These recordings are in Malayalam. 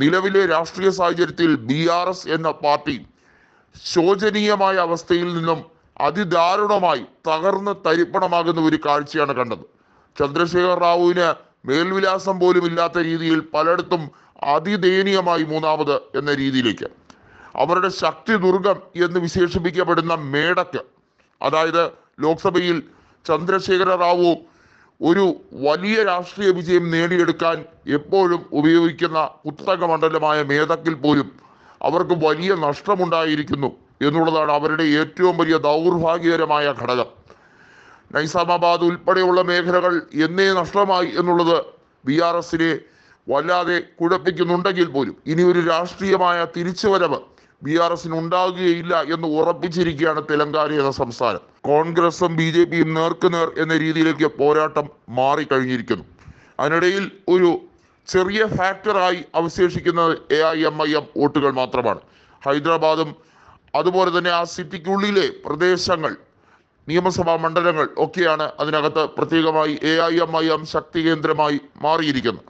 നിലവിലെ രാഷ്ട്രീയ സാഹചര്യത്തിൽ ബി ആർ എസ് എന്ന പാർട്ടി ശോചനീയമായ അവസ്ഥയിൽ നിന്നും അതിദാരുണമായി തകർന്ന് തരിപ്പണമാകുന്ന ഒരു കാഴ്ചയാണ് കണ്ടത്. ചന്ദ്രശേഖർ റാവുവിന് മേൽവിലാസം പോലും ഇല്ലാത്ത രീതിയിൽ പലയിടത്തും അതിദയനീയമായി മൂന്നാമത് എന്ന രീതിയിലേക്ക്. അവരുടെ ശക്തി ദുർഗം എന്ന് വിശേഷിപ്പിക്കപ്പെടുന്ന മേടക്ക് അതായത് ലോക്സഭയിൽ ചന്ദ്രശേഖര റാവു ഒരു വലിയ രാഷ്ട്രീയ വിജയം നേടിയെടുക്കാൻ എപ്പോഴും ഉപയോഗിക്കുന്ന പുസ്തക മണ്ഡലമായ മേധക്കിൽ പോലും അവർക്ക് വലിയ നഷ്ടമുണ്ടായിരിക്കുന്നു എന്നുള്ളതാണ് അവരുടെ ഏറ്റവും വലിയ ദൗർഭാഗ്യകരമായ ഘടകം. നൈസാമാബാദ് ഉൾപ്പെടെയുള്ള മേഖലകൾ എന്നേ നഷ്ടമായി എന്നുള്ളത് ബി ആർ എസിനെ വല്ലാതെ കുഴപ്പിക്കുന്നുണ്ടെങ്കിൽ പോലും ഇനി ഒരു രാഷ്ട്രീയമായ തിരിച്ചുവരവ് ബി ആർ എസിന് ഉണ്ടാകുകയില്ല എന്ന് ഉറപ്പിച്ചിരിക്കുകയാണ് തെലങ്കാന എന്ന സംസ്ഥാനം. കോൺഗ്രസും ബി ജെ പിയും നേർക്കുനേർ എന്ന രീതിയിലേക്ക് പോരാട്ടം മാറിക്കഴിഞ്ഞിരിക്കുന്നു. അതിനിടയിൽ ഒരു ചെറിയ ഫാക്ടറായി അവശേഷിക്കുന്നത് A I M I M വോട്ടുകൾ മാത്രമാണ്. ഹൈദരാബാദും അതുപോലെ തന്നെ ആ സിറ്റിക്കുള്ളിലെ പ്രദേശങ്ങൾ നിയമസഭാ മണ്ഡലങ്ങൾ ഒക്കെയാണ് അതിനകത്ത് പ്രത്യേകമായി A I M I M ശക്തി കേന്ദ്രമായി മാറിയിരിക്കുന്നത്.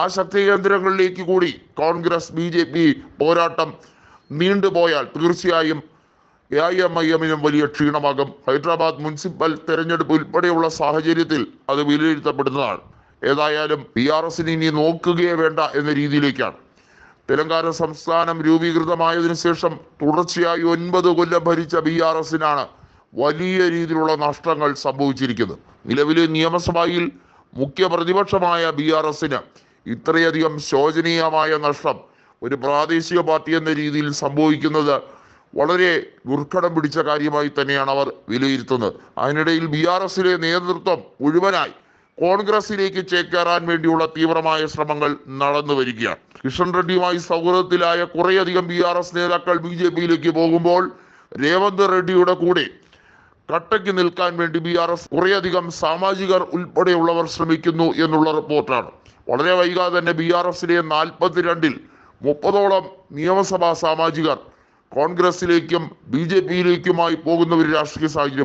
ആ ശക്തി കേന്ദ്രങ്ങളിലേക്ക് കൂടി കോൺഗ്രസ് ബി ജെ പി പോരാട്ടം നീണ്ടുപോയാൽ തീർച്ചയായും എ ഐ എം ഐ എമ്മിനും വലിയ ക്ഷീണമാകും. ഹൈദരാബാദ് മുനിസിപ്പൽ തെരഞ്ഞെടുപ്പ് ഉൾപ്പെടെയുള്ള സാഹചര്യത്തിൽ അത് വിലയിരുത്തപ്പെടുന്നതാണ്. ഏതായാലും പി ആർ എസിന് ഇനി നോക്കുകയേ വേണ്ട എന്ന രീതിയിലേക്കാണ്. തെലങ്കാന സംസ്ഥാനം രൂപീകൃതമായതിനു ശേഷം തുടർച്ചയായി ഒൻപത് കൊല്ലം ഭരിച്ച ബി ആർ എസിനാണ് വലിയ രീതിയിലുള്ള നഷ്ടങ്ങൾ സംഭവിച്ചിരിക്കുന്നത്. നിലവിലെ നിയമസഭയിൽ മുഖ്യ പ്രതിപക്ഷമായ ബി ആർ എസിന് ഇത്രയധികം ശോചനീയമായ നഷ്ടം ഒരു പ്രാദേശിക പാർട്ടി എന്ന രീതിയിൽ സംഭവിക്കുന്നത് വളരെ ദുർഘടം പിടിച്ച കാര്യമായി തന്നെയാണ് അവർ വിലയിരുത്തുന്നത്. അതിനിടയിൽ ബി ആർ എസിലെ നേതൃത്വം മുഴുവനായി കോൺഗ്രസിലേക്ക് ചേക്കേറാൻ വേണ്ടിയുള്ള തീവ്രമായ ശ്രമങ്ങൾ നടന്നു വരികയാണ്. കിഷൻ റെഡ്ഡിയുമായി സൗഹൃദത്തിലായ കുറേയധികം ബി ആർ എസ് നേതാക്കൾ ബി ജെ പിയിലേക്ക് പോകുമ്പോൾ രേവന്ത് റെഡ്ഡിയുടെ കൂടെ കട്ടയ്ക്ക് നിൽക്കാൻ വേണ്ടി ബി ആർ എസ് കുറേയധികം സാമാജികർ ഉൾപ്പെടെയുള്ളവർ ശ്രമിക്കുന്നു എന്നുള്ള റിപ്പോർട്ടാണ്. വളരെ വൈകാതെ തന്നെ ബി ആർ എസിലെ നാൽപ്പത്തിരണ്ടിൽ മുപ്പതോളം നിയമസഭാ സാമാജികർ കോൺഗ്രസിലേക്കും ബി ജെ പിയിലേക്കുമായി പോകുന്ന ഒരു രാഷ്ട്രീയ സാഹചര്യം